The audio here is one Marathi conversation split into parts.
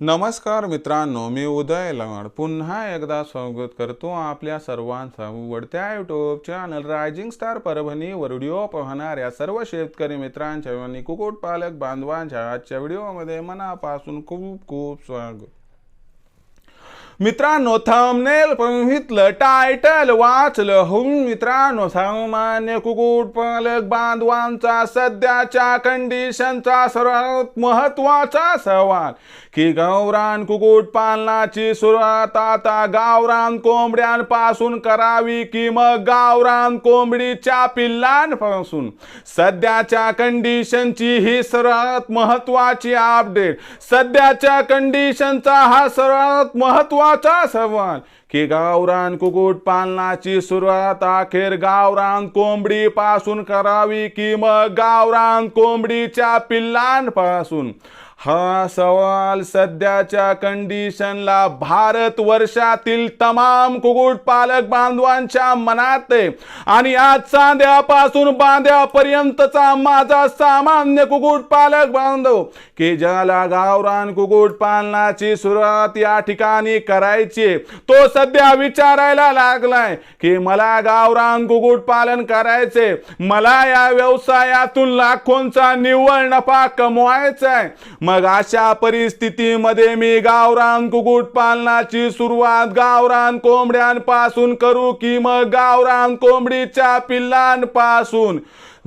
नमस्कार मित्रांनो मी उदय लवण. पुन्हा एकदा स्वागत करतो आपल्या सर्वांचा उघडत्या YouTube channel Rising Star Parbhani. Video पाहणाऱ्या सर्व शेतकरी मित्रांच्या आणि कुक्कुटपालक बांधवांच्या आजच्या व्हिडिओमध्ये मनापासून खूप खूप स्वागत. मित्रांनो थंबनेल बघितलं टायटल वाचलं. हो मित्रांनो सामान्य कुक्कुटपालक बांधवांचा सध्याच्या कंडिशनचा सर्वात महत्त्वाचा सवाल. की गावरान कुक्कुटपालनाची सुरुवात आता गावरान कोंबड्यांपासून करावी की मग गावरान कोंबडीच्या पिल्लांपासून? सध्याच्या कंडिशनची ही सर्वात महत्वाची अपडेट सध्याच्या कंडिशनचा हा सर्वात महत्त्वाचा सवाल. की गावरान कुक्कुट पालनाची सुरुवात अखेर गावरान कोंबडी पासून करावी की मग गावरान कोंबडीच्या पिल्लांपासून? हा सवाल सध्याच्या कंडिशनला भारत वर्षातील तमाम कुक्कुट पालक बांधवांच्या मनात आहे. आणि आज चांद्यापासून बांध्यापर्यंतचा माझा सामान्य कुक्कुट पालक बांधव की ज्याला गावरान कुक्कुट पालनाची सुरुवात या ठिकाणी करायची तो सध्या विचारायला लागलाय की मला गावरान कुक्कुट पालन करायचे मला या व्यवसायातून लाखोंचा निव्वळ नफा कमवायचा आहे मग अशा परिस्थितीमध्ये मी गावरान कुक्कुट पालनाची सुरुवात गावरान कोंबड्यांपासून करू की मग गावरान कोंबडीच्या पिल्लांपासून?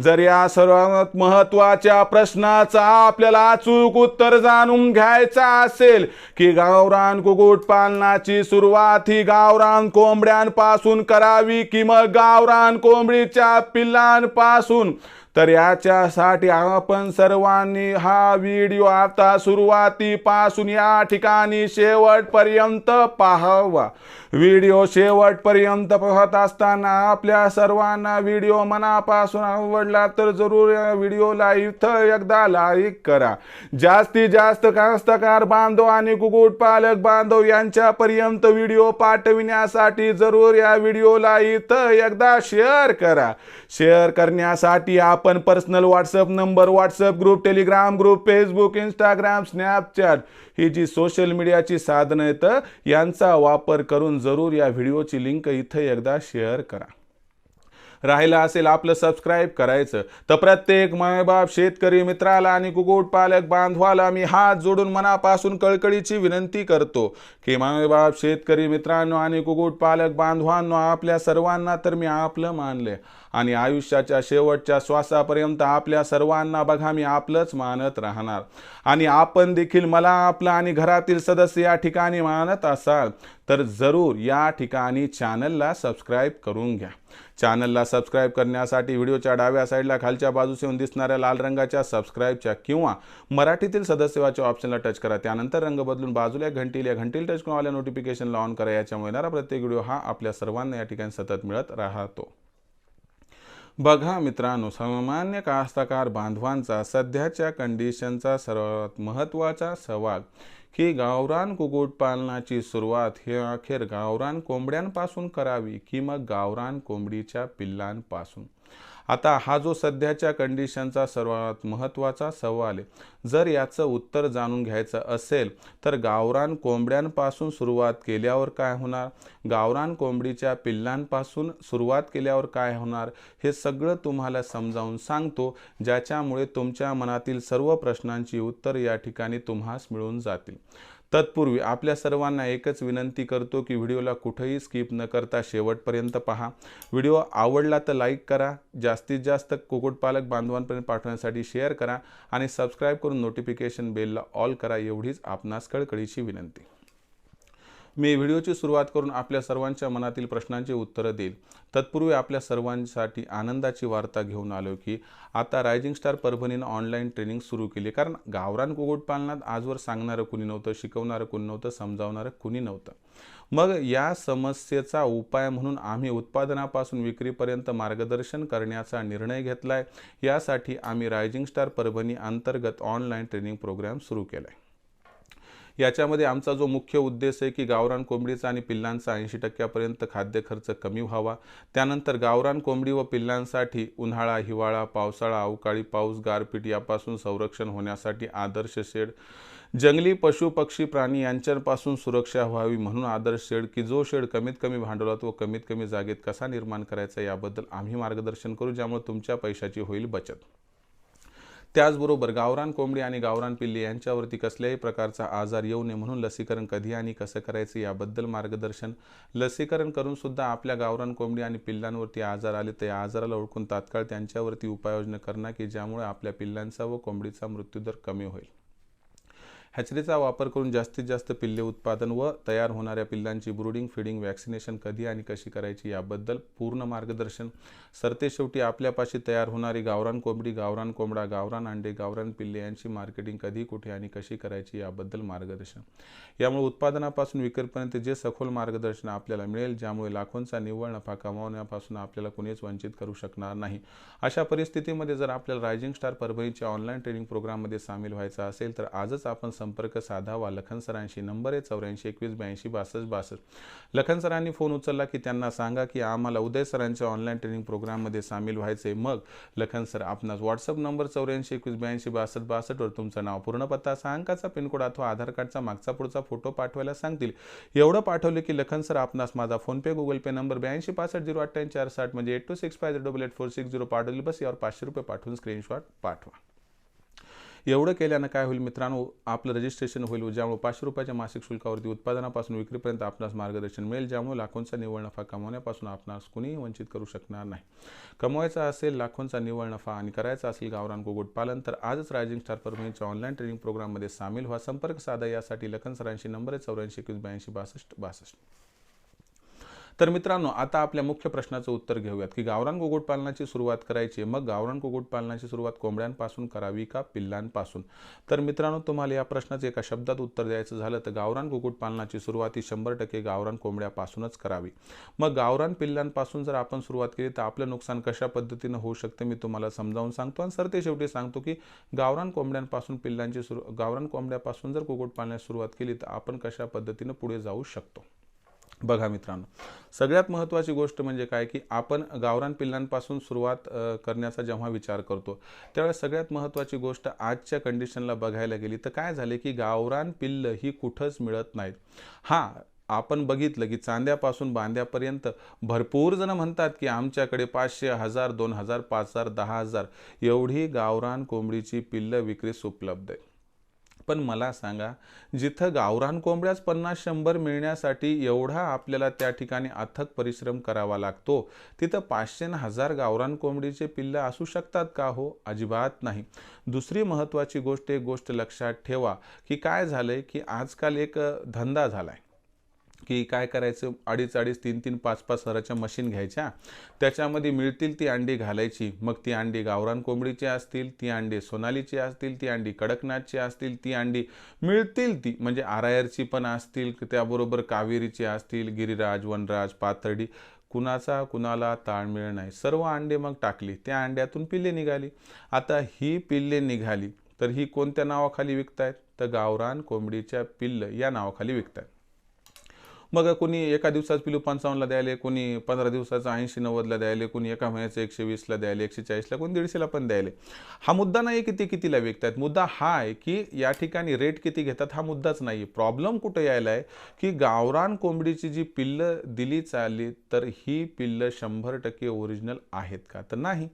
जर या सर्वात महत्त्वाच्या प्रश्नाचा आपल्याला अचूक उत्तर जाणून घ्यायचा असेल की गावरान कुक्कुट पालनाची सुरुवात ही गावरान कोंबड्यांपासून करावी की मग गावरान कोंबडीच्या पिल्लांपासून? तर याच्यासाठी आपण सर्वांनी हा व्हिडिओ आता सुरुवातीपासून या ठिकाणी शेवटपर्यंत पाहावा. व्हिडिओ शेवटपर्यंत पाहत असताना आपल्या सर्वांना व्हिडिओ मनापासून आवडला तर जरूर या व्हिडिओला इथं एकदा लाईक करा. जास्तीत जास्त कास्तकार बांधव आणि कुक्कुटपालक बांधव यांच्यापर्यंत व्हिडिओ पाठविण्यासाठी जरूर या व्हिडिओला इथं एकदा शेअर करा. शेअर करण्यासाठी आपण आपण personal WhatsApp number WhatsApp group Telegram group Facebook Instagram Snapchat ही जी सोशल मीडियाची साधनं आहेत यांचा वापर करून जरूर या व्हिडिओची लिंक इथं एकदा शेअर करा. राहिलं असेल आपलं सबस्क्राईब करायचं तर प्रत्येक मायबाप शेतकरी मित्राला आणि कुक्कुटपालक बांधवाला मी हात जोडून मनापासून कळकळीची विनंती करतो की मायबाप शेतकरी मित्रांनो आणि कुक्कुटपालक बांधवांनो आपल्या सर्वांना तर मी आपलं मानले आणि आयुष्याच्या शेवटच्या श्वासापर्यंत आपल्या सर्वांना बघा मी आपलंच मानत राहणार. आणि आपण देखील मला आपलं आणि घरातील सदस्य या ठिकाणी मानत असाल तर जरूर या ठिकाणी चॅनलला सबस्क्राईब करून घ्या. चॅनलला सबस्क्राईब करण्यासाठी व्हिडिओच्या डाव्या साईडला खालच्या बाजूस येऊन दिसणाऱ्या लाल रंगाच्या सबस्क्राईबच्या किंवा मराठीतील सदस्यवाच्या ऑप्शनला टच करा. त्यानंतर रंग बदलून बाजूला घंटील या घंटील टच करून आल्या नोटिफिकेशनला ऑन करा. याच्यामुळे येणारा प्रत्येक व्हिडिओ हा आपल्या सर्वांना या ठिकाणी सतत मिळत राहतो. बघा मित्रांनो सामान्य कास्तकार बांधवांचा सध्याच्या कंडिशनचा सर्वात महत्त्वाचा सवाल की गावरान कुक्कुटपालनाची सुरुवात ही अखेर गावरान कोंबड्यांपासून करावी की मग गावरान कोंबडीच्या पिल्लांपासून? आता हा जो सध्याच्या कंडिशनचा सर्वात महत्त्वाचा सवाल आहे. जर याचं उत्तर जाणून घ्यायचं असेल तर गावरान कोंबड्यांपासून सुरुवात केल्यावर काय होणार? गावरान कोंबडीच्या पिल्लांपासून सुरुवात केल्यावर काय होणार? हे सगळं तुम्हाला समजावून सांगतो ज्याच्यामुळे तुमच्या मनातील सर्व प्रश्नांची उत्तर या ठिकाणी तुम्हास मिळून जातील. तत्पूर्वी आपल्या सर्वांना एकच विनंती करतो की व्हिडिओला कुठंही स्किप न करता शेवटपर्यंत पहा. व्हिडिओ आवडला तर लाईक करा जास्तीत जास्त कुक्कुटपालक बांधवांपर्यंत पाठवण्यासाठी शेअर करा आणि सबस्क्राईब करून नोटिफिकेशन बेलला ऑल करा एवढीच आपणास कळकळीची विनंती. मी व्हिडिओची सुरुवात करून आपल्या सर्वांच्या मनातील प्रश्नांची उत्तरं देईल. तत्पूर्वी आपल्या सर्वांसाठी आनंदाची वार्ता घेऊन आलो की आता रायझिंग स्टार परभणीनं ऑनलाईन ट्रेनिंग सुरू केली. कारण गावरान कुक्कुटपालनात आजवर सांगणारं कुणी नव्हतं शिकवणारं कुणी नव्हतं समजावणारं कुणी नव्हतं. मग या समस्येचा उपाय म्हणून आम्ही उत्पादनापासून विक्रीपर्यंत मार्गदर्शन करण्याचा निर्णय घेतला आहे यासाठी आम्ही रायझिंग स्टार परभणी अंतर्गत ऑनलाईन ट्रेनिंग प्रोग्राम सुरू केला आहे याच्यामध्ये आमचा जो मुख्य उद्देश आहे की गावरान कोंबडीचा आणि पिल्लांचा ऐंशी टक्क्यापर्यंत खाद्य खर्च कमी व्हावा. त्यानंतर गावरान कोंबडी व पिल्लांसाठी उन्हाळा हिवाळा पावसाळा अवकाळी पाऊस गारपीट यापासून संरक्षण होण्यासाठी आदर्श शेड. जंगली पशु पक्षी प्राणी यांच्यापासून सुरक्षा व्हावी म्हणून आदर्श शेड की जो शेड कमीत कमी भांडवलात व कमीत कमी जागेत कसा निर्माण करायचा याबद्दल आम्ही मार्गदर्शन करू ज्यामुळे तुमच्या पैशाची होईल बचत. त्याचबरोबर गावरान कोंबडी आणि गावरान पिल्ले यांच्यावरती कसल्याही प्रकारचा आजार येऊ नये म्हणून लसीकरण कधी आणि कसं करायचं याबद्दल मार्गदर्शन लसीकरण करून सुद्धा आपल्या गावरान कोंबडी आणि पिल्लांवरती आजार आले तर या आजाराला ओळखून तात्काळ त्यांच्यावरती उपाययोजना करणं की ज्यामुळे आपल्या पिल्लांचा व कोंबडीचा मृत्यूदर कमी होईल. हॅचरीचा वापर करून जास्तीत जास्त पिल्ले उत्पादन व तयार होणाऱ्या पिल्लांची ब्रुडिंग फिडिंग वॅक्सिनेशन कधी आणि कशी करायची याबद्दल पूर्ण मार्गदर्शन. सरतेशेवटी आपल्यापाशी तयार होणारी गावरान कोंबडी गावरान कोंबडा गावरान अंडे गावरान पिल्ले यांची मार्केटिंग कधी कुठे आणि कशी करायची याबद्दल मार्गदर्शन. यामुळे उत्पादनापासून विक्रीपर्यंत जे सखोल मार्गदर्शन आपल्याला मिळेल ज्यामुळे लाखोंचा निव्वळ नफा कमावण्यापासून आपल्याला कुणीच वंचित करू शकणार नाही. अशा परिस्थितीमध्ये जर आपल्याला रायझिंग स्टार परभणीच्या ऑनलाईन ट्रेनिंग प्रोग्राममध्ये सामील व्हायचं असेल तर आजच आपण संपर्क साधावा. लखन सरांशी नंबर आहे चौऱ्याऐंशी एकवीस ब्याऐंशी बासष्ट बासष्ट. लखन सरांनी फोन उचलला की त्यांना सांगा की आम्हाला उदय सरांच्या ऑनलाईन ट्रेनिंग प्रोग्राममध्ये सामील व्हायचे मग लखन सर आपणास व्हॉट्सअप नंबर चौऱ्याऐंशी एकवीस ब्याऐंशी बासष्ट बासष्टवर तुमचं नाव पूर्ण पत्ता सहा अंकाचा पिनकोड अथवा आधार कार्डचा मागचा पुढचा फोटो पाठवायला सांगतील. एवढं पाठवले की लखन सर आपणास माझा फोनपे गुगल पे नंबर ब्याऐंशी पासष्ट झिरो अठ्ठ्याऐंशी चार साठ म्हणजे eight two six five double eight four six zero पाठवली बस यावर पाचशे रुपये पाठवून स्क्रीनशॉट पाठवा. एवढं केल्यानं काय होईल मित्रांनो? आपलं रजिस्ट्रेशन होईल ज्यामुळे पाचशे रुपयाच्या मासिक शुल्कावरती उत्पादनापासून विक्रीपर्यंत आपणास मार्गदर्शन मिळेल ज्यामुळे लाखोंचा निव्वळ नफा कमावण्यापासून आपणास कुणीही वंचित करू शकणार नाही. कमवायचा असेल लाखोंचा निव्वळ नफा आणि करायचा असेल गावरान कुक्कुटपालन तर आजच रायझिंग स्टार परभणीच्या ऑनलाईन ट्रेनिंग प्रोग्राममध्ये सामील व्हा. संपर्क साधा यासाठी लखन सरांशी नंबर आहे चौऱ्याऐंशी एकवीस ब्याऐंशी बासष्ट बासष्ट. तर मित्रांनो आता आपल्या मुख्य प्रश्नाचं उत्तर घेऊयात की गावरान कुक्कुटपालनाची सुरुवात करायची मग गावरान कुक्कुटपालनाची सुरुवात कोंबड्यांपासून करावी का पिल्लांपासून? तर मित्रांनो तुम्हाला या प्रश्नाचं एका शब्दात उत्तर द्यायचं झालं तर गावरान कुक्कुटपालनाची सुरुवात ही शंभर टक्के गावरान कोंबड्यापासूनच करावी. मग गावरान पिल्लांपासून जर आपण सुरुवात केली तर आपलं नुकसान कशा पद्धतीनं होऊ शकते मी तुम्हाला समजावून सांगतो. आणि सर ते शेवटी सांगतो की गावरान कोंबड्यांपासून पिल्लांची सुरू गावरान कोंबड्यापासून जर कुक्कुटपालनाची सुरुवात केली तर आपण कशा पद्धतीनं पुढे जाऊ शकतो? बघा मित्रांनो सगळ्यात महत्त्वाची गोष्ट म्हणजे काय की आपण गावरान पिल्लांपासून सुरुवात करण्याचा जेव्हा विचार करतो त्यावेळेस सगळ्यात महत्त्वाची गोष्ट आजच्या कंडिशनला बघायला गेली तर काय झाले की गावरान पिल्ल ही कुठंच मिळत नाहीत. हां आपण बघितलं की चांद्यापासून बांद्यापर्यंत भरपूर जण म्हणतात की आमच्याकडे पाचशे हजार दोन हजार पाच हजार दहा हजार एवढी गावरान कोंबडीची पिल्लं विक्रीस उपलब्ध आहे पण मला सांगा जिथं गावरान कोंबड्याच पन्नास शंभर मिळण्यासाठी एवढा आपल्याला त्या ठिकाणी अथक परिश्रम करावा लागतो तिथं पाचशे न हजार गावरान कोंबडीचे पिल्लं असू शकतात का हो? अजिबात नाही. दुसरी महत्त्वाची गोष्ट एक गोष्ट लक्षात ठेवा की काय झालं आहे की आजकाल एक धंदा झाला आहे की काय करायचं? अडीच अडीच तीन तीन पाच पाच सराच्या मशीन घ्यायच्या. त्याच्यामध्ये मिळतील ती अंडी घालायची. मग ती अंडी गावरान कोंबडीची असतील ती अंडी सोनालीची असतील ती अंडी कडकनाथची असतील ती अंडी मिळतील ती. म्हणजे आरायरची पण असतील त्याबरोबर कावेरीची असतील गिरिराज वनराज पाथर्डी. कुणाचा कुणाला ताळमेळ नाही. सर्व अंडे मग टाकली. त्या अंड्यातून पिल्ले निघाली. आता ही पिल्ले निघाली तर ही कोणत्या नावाखाली विकतायत? तर गावरान कोंबडीच्या पिल्ल या नावाखाली विकतायत. मग कोणी एका दिवसाचं पिलू पंचावन्नला द्यायले कोणी पंधरा दिवसाचं ऐंशी नव्वदला द्यायले कोणी एका महिन्याचं एकशे वीसला द्यायले एकशे चाळीसला कोणी दीडशेला पण द्यायले. हा मुद्दा नाही की ते कितीला विकतायत मुद्दा हा आहे की या ठिकाणी रेट किती घेतात हा मुद्दाच नाही प्रॉब्लेम कुठं यायला आहे की गावरान कोंबडीची जी पिल्लं दिली चालली तर ही पिल्लं शंभर टक्के ओरिजिनल आहेत का? तर नाही.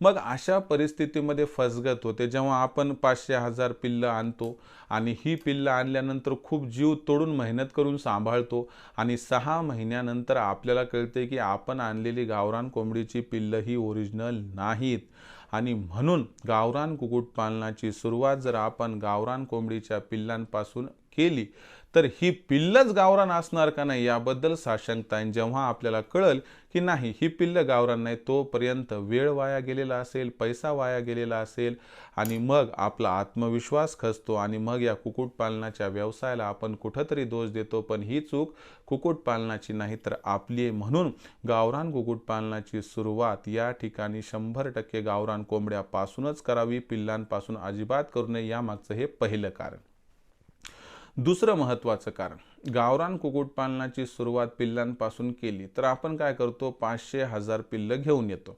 मग अशा परिस्थितीमध्ये फसगत होते. जेव्हा आपण पाचशे हजार पिल्लं आणतो आणि ही पिल्लं आणल्यानंतर खूप जीव तोडून मेहनत करून सांभाळतो आणि सहा महिन्यानंतर आपल्याला कळते की आपण आणलेली गावरान कोंबडीची पिल्लं ही ओरिजिनल नाहीत. आणि म्हणून गावरान कुक्कुटपालनाची सुरुवात जर आपण गावरान कोंबडीच्या पिल्लांपासून केली तर ही पिल्लच गावरान असणार का नाही याबद्दल साशंकता जेव्हा आपल्याला कळल की नाही ही पिल्ल गावरान नाही तोपर्यंत वेळ वाया गेलेला असेल पैसा वाया गेलेला असेल आणि मग आपला आत्मविश्वास खचतो आणि मग या कुक्कुटपालनाच्या व्यवसायाला आपण कुठंतरी दोष देतो. पण ही चूक कुक्कुटपालनाची नाही तर आपली आहे म्हणून गावरान कुक्कुटपालनाची सुरुवात या ठिकाणी शंभर टक्के गावरान कोंबड्यापासूनच करावी पिल्लांपासून अजिबात करू नये यामागचं हे पहिलं कारण. दुसरं महत्त्वाचं कारण. गावरान कुक्कुटपालनाची सुरुवात पिल्लांपासून केली तर आपण काय करतो? पाचशे हजार पिल्लं घेऊन येतो.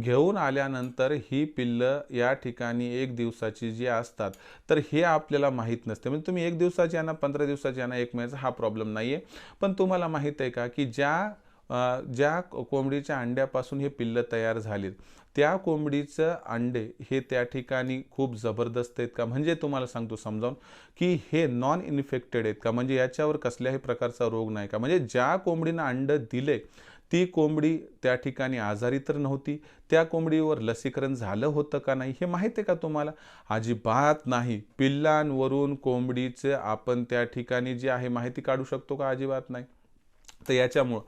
घेऊन आल्यानंतर ही पिल्लं या ठिकाणी एक दिवसाची जी असतात तर हे आपल्याला माहीत नसते. म्हणजे तुम्ही एक दिवसाची आणा पंधरा दिवसाची आणा एक महिन्याचा हा प्रॉब्लेम नाही आहे पण तुम्हाला माहीत आहे का की ज्या ज्या कोंबडीच्या अंड्यापासून हे पिल्लं तयार झालीत त्या कोंबडीचं अंडे हे त्या ठिकाणी खूप जबरदस्त आहेत का? म्हणजे तुम्हाला सांगतो समजावून की हे नॉन इन्फेक्टेड आहेत का? म्हणजे याच्यावर कसल्याही प्रकारचा रोग नाही का? म्हणजे ज्या कोंबडीनं अंडं दिले ती कोंबडी त्या ठिकाणी आजारी तर नव्हती त्या कोंबडीवर लसीकरण झालं होतं का नाही हे माहिती आहे का तुम्हाला? अजिबात नाही. पिल्लांवरून कोंबडीचं आपण त्या ठिकाणी जी आहे माहिती काढू शकतो का? अजिबात नाही. तर याच्यामुळं.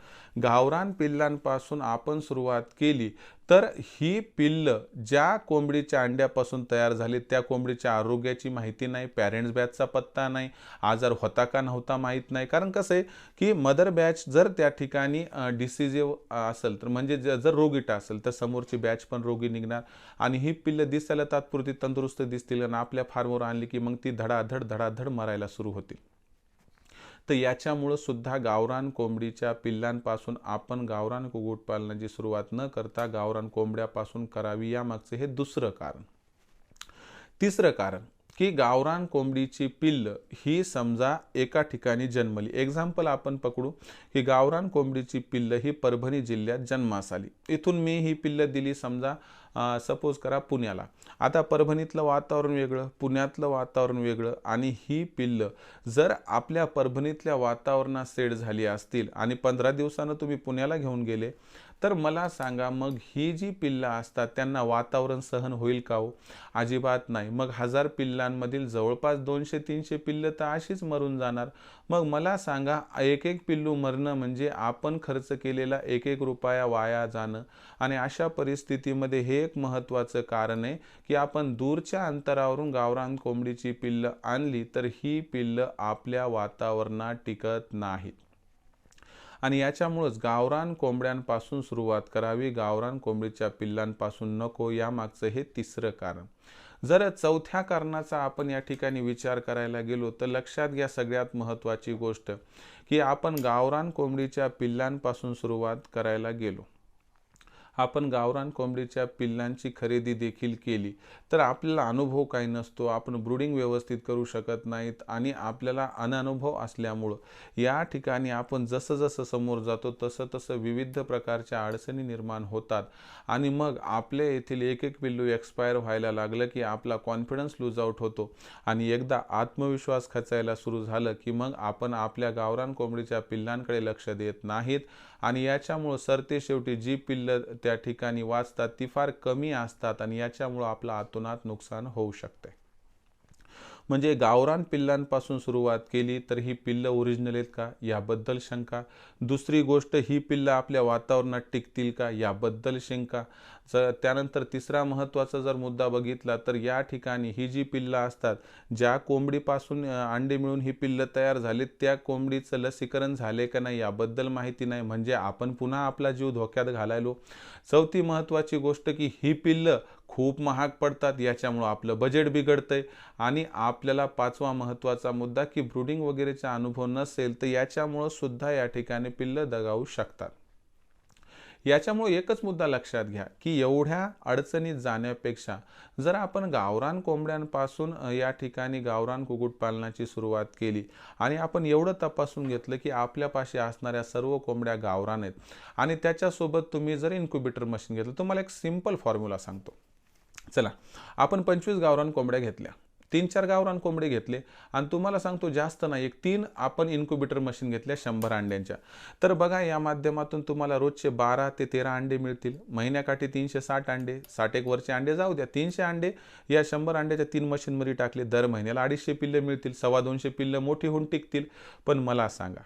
गावरान पिल्लांपासून आपण सुरुवात केली तर ही पिल्लं ज्या कोंबडीच्या अंड्यापासून तयार झाली त्या कोंबडीच्या आरोग्याची माहिती नाही पॅरेंट्स बॅचचा पत्ता नाही आजार होता का नव्हता माहीत नाही. कारण कसं आहे की मदर बॅच जर त्या ठिकाणी डिसिजिव्ह असेल तर म्हणजे जर रोगीटा असेल तर समोरची बॅच पण रोगी निघणार. आणि ही पिल्ल दिसायला तात्पुरती तंदुरुस्त दिसतील आणि आपल्या फार्मवर आणली की मग ती धडाधड धडाधड मरायला सुरू होतील. तर याच्यामुळं सुद्धा गावरान कोंबडीच्या पिल्लांपासून आपण गावरान कुक्कुटपालनाची सुरुवात न करता गावरान कोंबड्यापासून करावी यामागचं हे दुसरं कारण. तिसरं कारण की गावरान कोंबडीची पिल्ल ही समजा एका ठिकाणी जन्मली. एक्झाम्पल आपण पकडू की गावरान कोंबडीची पिल्ल ही परभणी जिल्ह्यात जन्मास आली. इथून मी ही पिल्ल दिली समजा सपोज करा पुण्याला. आता परभणीतलं वातावरण वेगळं पुण्यातलं वातावरण वेगळं आणि ही पिल्लं जर आपल्या परभणीतल्या वातावरणात सेट झाली असतील आणि पंधरा दिवसानं तुम्ही पुण्याला घेऊन गेले तर मला सांगा मग ही जी पिल्लं असतात त्यांना वातावरण सहन होईल का हो? अजिबात नाही. मग हजार पिल्लांमधील जवळपास दोनशे तीनशे पिल्लं तर अशीच मरून जाणार. मग मला सांगा एक एक पिल्लू मरणं म्हणजे आपण खर्च केलेला एक एक रुपया वाया जाणं. आणि अशा परिस्थितीमध्ये हे एक महत्त्वाचं कारण आहे की आपण दूरच्या अंतरावरून गावरान कोंबडीची पिल्लं आणली तर ही पिल्लं आपल्या वातावरणात टिकत नाहीत. आणि याच्यामुळंच गावरान कोंबड्यांपासून सुरुवात करावी गावरान कोंबडीच्या पिल्लांपासून नको यामागचं हे तिसरं कारण. जर चौथ्या कारणाचा आपण या ठिकाणी विचार करायला गेलो तर लक्षात घ्या सगळ्यात महत्त्वाची गोष्ट की आपण गावरान कोंबडीच्या पिल्लांपासून सुरुवात करायला गेलो. आपण गावरान कोंबडीच्या पिल्लांची खरेदी देखील केली. तर आपल्याला अनुभव काही नसतो. आपण ब्रुडिंग व्यवस्थित करू शकत नाहीत आणि आपल्याला अनअनुभव असल्यामुळं. या ठिकाणी आपण जसं जसं समोर जातो तसं तसं विविध प्रकारच्या अडचणी निर्माण होतात. आणि मग आपल्या येथील एक एक पिल्लू एक्सपायर व्हायला लागलं की आपला कॉन्फिडन्स लूज आउट होतो. आणि एकदा आत्मविश्वास खचायला सुरू झालं की मग आपण आपल्या गावरान कोंबडीच्या पिल्लांकडे लक्ष देत नाहीत. आणि याच्यामुळं सरते शेवटी जी पिल्लं त्या ठिकाणी वाचतात ती फार कमी असतात आणि याच्यामुळं आपलं आतोनात नुकसान होऊ शकते. म्हणजे गावरान पिल्लांपासून सुरुवात केली तर ही पिल्लं ओरिजिनल आहेत का? याबद्दल शंका. दुसरी गोष्ट ही पिल्लं आपल्या वातावरणात टिकतील का? याबद्दल शंका. जर त्यानंतर तिसरा महत्त्वाचा जर मुद्दा बघितला तर या ठिकाणी ही जी पिल्लं असतात ज्या कोंबडीपासून अंडे मिळून ही पिल्लं तयार झालीत त्या कोंबडीचं लसीकरण झाले का नाही याबद्दल माहिती नाही. म्हणजे आपण पुन्हा आपला जीव धोक्यात घालायलो. चौथी महत्त्वाची गोष्ट की ही पिल्लं खूप महाग पडतात याच्यामुळं आपलं बजेट बिघडतं आहे आणि आपल्याला पाचवा महत्त्वाचा मुद्दा की ब्रुडिंग वगैरेचा अनुभव नसेल तर याच्यामुळं सुद्धा या ठिकाणी पिल्लं दगावू शकतात. याच्यामुळे एकच मुद्दा लक्षात घ्या की एवढ्या अडचणीत जाण्यापेक्षा जर आपण गावरान कोंबड्यांपासून या ठिकाणी गावरान कुक्कुटपालनाची सुरुवात केली आणि आपण एवढं तपासून घेतलं की आपल्यापाशी असणाऱ्या सर्व कोंबड्या गावरान आहेत आणि त्याच्यासोबत तुम्ही जर इन्क्युबेटर मशीन घेतलं तुम्हाला एक सिंपल फॉर्म्युला सांगतो. चला आपण पंचवीस गावरान कोंबड्या घेतल्या. तीन चार गावरान कोंबडे घेतले आणि तुम्हाला सांगतो जास्त नाही एक तीन आपण इन्क्युबेटर मशीन घेतल्या शंभर अंड्यांच्या. तर बघा या माध्यमातून तुम्हाला रोजचे बारा ते तेरा अंडे मिळतील. महिन्याकाठी तीनशे साठ अंडे साठ एक वरचे अंडे जाऊ द्या तीनशे अंडे या शंभर अंड्याच्या तीन मशीनमध्ये टाकले दर महिन्याला अडीचशे पिल्ले मिळतील सव्वा दोनशे पिल्लं मोठी होऊन टिकतील. पण मला सांगा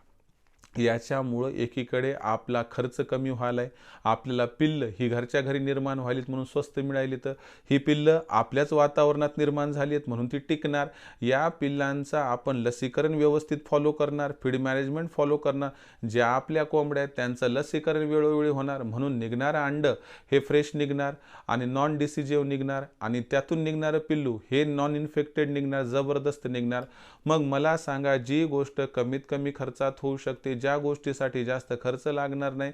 याच्यामुळं एकीकडे आपला खर्च कमी व्हायला आहे आपल्याला पिल्ल ही घरच्या घरी निर्माण व्हायलीत म्हणून स्वस्त मिळाली तर ही पिल्लं आपल्याच वातावरणात निर्माण झाली आहेत म्हणून ती टिकणार या पिल्लांचा आपण लसीकरण व्यवस्थित फॉलो करणार फीड मॅनेजमेंट फॉलो करणार ज्या आपल्या कोंबड्या आहेत त्यांचं लसीकरण वेळोवेळी होणार म्हणून निघणारं अंडं हे फ्रेश निघणार आणि नॉन डिसिजेव निघणार आणि त्यातून निघणारं पिल्लू हे नॉन इन्फेक्टेड निघणार जबरदस्त निघणार. मग मला सांगा जी गोष्ट कमीत कमी खर्चात होऊ शकते ज्या गोष्टीसाठी जास्त खर्च लागणार नाही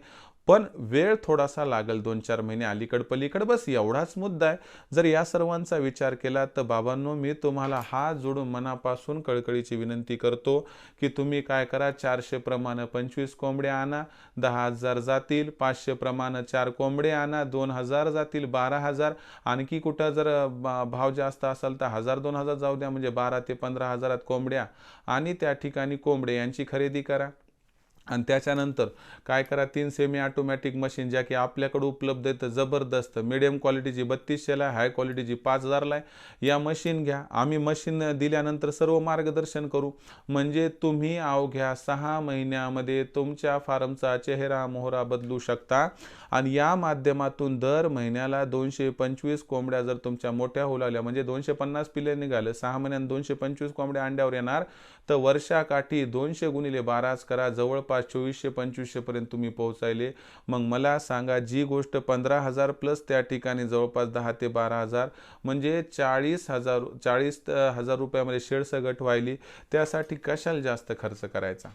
पण वेळ थोडासा लागेल दोन चार महिने अलीकड पलीकड. बस एवढाच मुद्दा आहे. जर या सर्वांचा विचार केला तर बाबांनो मी तुम्हाला हात जोडून मनापासून कळकळीची विनंती करतो की तुम्ही काय करा चारशे प्रमाणे पंचवीस कोंबड्या आणा दहा हजार जातील पाचशे प्रमाणे चार कोंबडे आणा दोन हजार जातील बारा हजार. आणखी कुठं जर भाव जास्त असेल तर हजार दोन हजार जाऊ द्या म्हणजे बारा ते पंधरा हजारात कोंबड्या. आणि त्या ठिकाणी कोंबडे यांची खरेदी करा. आणि त्याच्यानंतर काय करा तीन सेमी ऑटोमॅटिक मशीन ज्या की आपल्याकडे उपलब्ध आहेत जबरदस्त. मिडियम क्वालिटीची बत्तीसशेला आहे हाय क्वालिटीची पाच हजारला आहे या मशीन घ्या. आम्ही मशीन दिल्यानंतर सर्व मार्गदर्शन करू. म्हणजे तुम्ही अवघ्या सहा महिन्यामध्ये तुमच्या फार्मचा चेहरा मोहरा बदलू शकता. आणि या माध्यमातून दर महिन्याला दोनशे पंचवीस कोंबड्या जर तुमच्या मोठ्या होऊ लागल्या म्हणजे दोनशे पन्नास पिले निघाले सहा महिन्यात दोनशे पंचवीस कोंबड्या अंड्यावर येणार तर वर्षाकाठी दोनशे गुणिले बाराच करा जवळपास चोवीसशे पंचवीसशेपर्यंत तुम्ही पोहोचायले. मग मला सांगा जी गोष्ट पंधरा हजार प्लस त्या ठिकाणी जवळपास दहा ते बारा हजार म्हणजे चाळीस हजार चाळीस हजार रुपयामध्ये शेडसगट व्हायली त्यासाठी कशाला जास्त खर्च करायचा?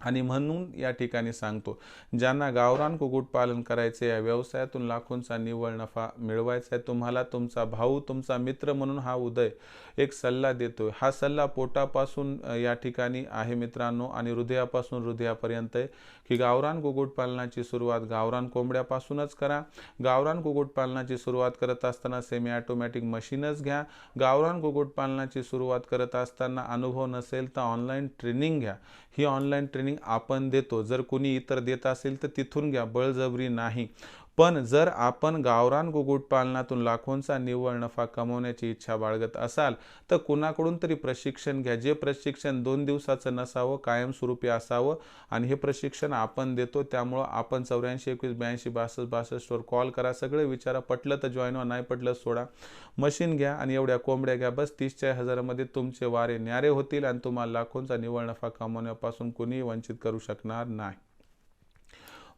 आणि म्हणून या ठिकाणी सांगतो ज्यांना गावरान कुक्कुटपालन करायचे या व्यवसायातून लाखोंचा निव्वळ नफा मिळवायचा आहे तुम्हाला तुमचा भाऊ तुमचा मित्र म्हणून हा उदय एक सल्ला देतो हा सल्ला पोटापासून या ठिकाणी आहे मित्रांनो आणि हृदयापासून हृदयापर्यंत आहे. की गावरान कुक्कुटपालनाची सुरुवात गावरान कोंबड्यापासूनच करा. गावरान कुक्कुटपालनाची सुरुवात करत असताना सेमी ऑटोमॅटिक मशीनच घ्या. गावरान कुक्कुटपालनाची सुरुवात करत असताना अनुभव नसेल तर ऑनलाईन ट्रेनिंग घ्या. ही ऑनलाईन ट्रेनिंग आपण देतो. जर कुणी इतर देत असेल तर तिथून घ्या. बळजबरी नाही. पण जर आपण गावरान कुक्कुटपालनातून लाखोंचा निव्वळ नफा कमवण्याची इच्छा बाळगत असाल तर कुणाकडून तरी प्रशिक्षण घ्या. जे प्रशिक्षण दोन दिवसाचं नसावं कायमस्वरूपी असावं आणि हे प्रशिक्षण आपण देतो त्यामुळं आपण चौऱ्याऐंशी एकवीस ब्याऐंशी बासष्ट बासष्टवर कॉल करा. सगळं विचारा पटलं तर जॉईन व्हा नाही पटलं सोडा. मशीन घ्या आणि एवढ्या कोंबड्या घ्या. बस तीस चाळीस हजारामध्ये तुमचे वारे न्यारे होतील आणि तुम्हाला लाखोंचा निव्वळ नफा कमवण्यापासून कुणीही वंचित करू शकणार नाही.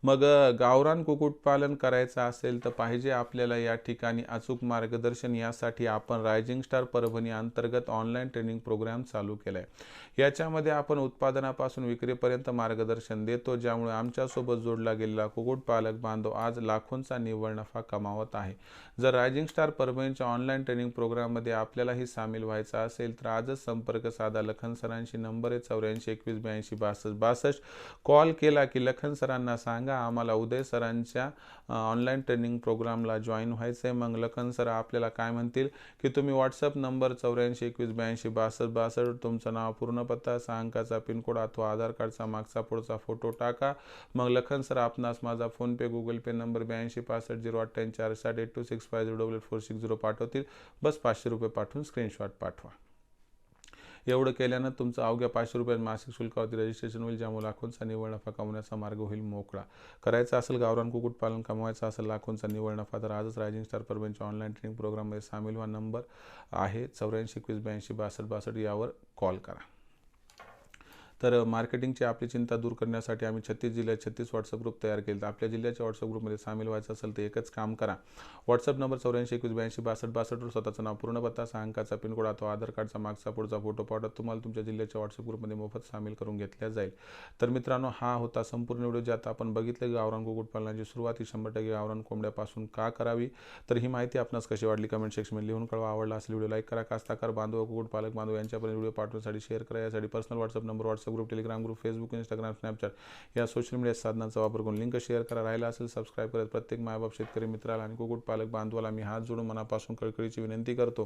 मग गावरान कुक्कुटपालन करायचं असेल तर पाहिजे आपल्याला या ठिकाणी अचूक मार्गदर्शन. यासाठी आपण रायझिंग स्टार परभणी अंतर्गत ऑनलाईन ट्रेनिंग प्रोग्राम चालू केला आहे याच्यामध्ये आपण उत्पादनापासून विक्रीपर्यंत मार्गदर्शन देतो ज्यामुळे आमच्यासोबत जोडला गेलेला कुक्कुटपालक बांधव आज लाखोंचा निव्वळ नफा कमावत आहे. जर रायझिंग स्टार परभणीच्या ऑनलाईन ट्रेनिंग प्रोग्राममध्ये आपल्यालाही सामील व्हायचं असेल तर आजच संपर्क साधा. लखन सरांशी नंबर आहे चौऱ्याऐंशी एकवीस ब्याऐंशी बासष्ट बासष्ट. कॉल केला की लखन सरांना सांगा आम्हाला उदय सरांच्या ऑनलाईन ट्रेनिंग प्रोग्रामला जॉईन व्हायचं आहे मग लखन सर आपल्याला काय म्हणतील? की तुम्ही व्हॉट्सअप नंबर चौऱ्याऐंशी एकवीस ब्याऐंशी बासष्ट बासष्ट तुमचं नाव पूर्ण पत्ता सहा अंकाचा पिनकोड अथवा आधार कार्डचा मागचा पुढचा फोटो टाका. मग लखन सर आपणास माझा फोनपे गुगल पे नंबर ब्याऐंशी पासष्ट झिरो अठ्ठ्याऐंशी चार साठ eight two six five zero double eight four six zero पाठवतील. बस पाचशे रुपये पाठवून स्क्रीनशॉट पाठवा. एवढं केल्यानं तुमचं अवघ्या पाचशे रुपयात मासिक शुल्कावरती रजिस्ट्रेशन होईल ज्यामुळे लाखोंचा निव्वळ नफा कमवण्याचा मार्ग होईल मोकळा. करायचा असेल गावरान कुक्कुटपालन कमवायचा असेल लाखोंचा निव्वळ नफा तर आजच रायझिंग स्टार परभणीच्या ऑनलाईन ट्रेनिंग प्रोग्राममध्ये सामील व्हा. नंबर आहे चौऱ्याऐंशी एकवीस ब्याऐंशी बासष्ट बासष्ट यावर कॉल करा. तर मार्केटिंगची आपली चिंता दूर करण्यासाठी आम्ही छत्तीस जिल्ह्यात छत्तीस व्हॉट्सअप ग्रुप तयार केले तर आपल्या जिल्ह्याच्या व्हॉट्सअप ग्रुपमध्ये सामील व्हायचं असेल तर एकच काम करा. व्हॉट्सअप नंबर चौऱ्याऐंशी एकवीस ब्याऐंशी बासष्ट बासष्टवर स्वतःचं नाव पूर्ण पत्ता सहा अंकाचा पिनकोड अथवा आधार कार्डचा मागचा पुढचा फोटो पाठवत तुम्हाला तुमच्या जिल्ह्याच्या व्हॉट्सअप ग्रुपमध्ये मोफत सामील करून घेतल्या जाईल. तर मित्रांनो हा होता संपूर्ण व्हिडिओ ज्यात आपण बघितलं गावरान कुक्कुटपालनाची सुरुवात ही शंभर टक्के गावरान कोंबड्यापासून का करावी? तर ही माहिती आपणास कशी वाटली कमेंट सेक्शनमध्ये लिहून कळवा. आवडला असेल व्हिडिओ लाईक करा. कास्ताकार बांधव कुक्कुटपालक बांधव यांच्यापर्यंत व्हिडिओ पाठवण्यासाठी शेअर करा. यासाठी personal WhatsApp number WhatsApp group Telegram group Facebook Instagram Snapchat या सोशल मीडिया साधनांचा वापर करून लिंक शेअर करा. राहिला असेल सबस्क्राईब करत प्रत्येक मायबाप शेतकरी मित्राला आणि कुक्कुटपालक बांधवाला मी हात जोडून मनापासून कळकळीची विनंती करतो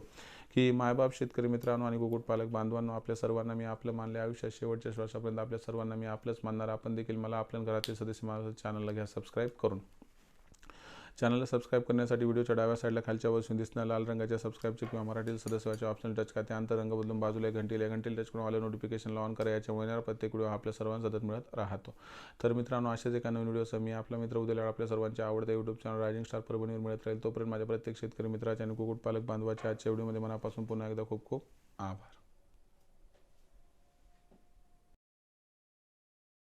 की मायबाप शेतकरी मित्रांनो आणि कुक्कुटपालक बांधवांनो आपल्या सर्वांना मी आपलं मानले आयुष्यात शेवटच्या श्वासापर्यंत आपल्या सर्वांना मी आपलंच मानणार. आपण देखील मला आपल्या घरातील सदस्य माझं चॅनलला घ्या सबस्क्राईब करून. चॅनलला सबस्क्राईब करण्यासाठी व्हिडिओच्या डाव्या साईडला खालच्या वरून दिसणाऱ्या लाल रंगाच्या सबस्क्राईबचे किंवा मराठी सदस्याचे ऑप्शन टच करा त्या रंग बदलून बाजूला घंटीला या घंटीला टच करून आले नोटिफिकेशनला ऑन करा. याच्यामुळे येणार प्रत्येक व्हिडिओ आपल्या सर्वांना सतत मिळत राहतो. तर मित्रांनो अशाच एका नवीन व्हिडिओ मी आपला मित्र उद्याला आपल्या सर्वांच्या आवडत्या यूट्यूब चॅनल रायझिंग स्टार परभणीवर मिळत राहील. तोपर्यंत माझ्या प्रत्येक शेतकरी मित्राच्या आणि कुक्कुटपालक बांधवाच्या आजच्या व्हिडिओमध्ये मनापासून पुन्हा एकदा खूप खूप आभार.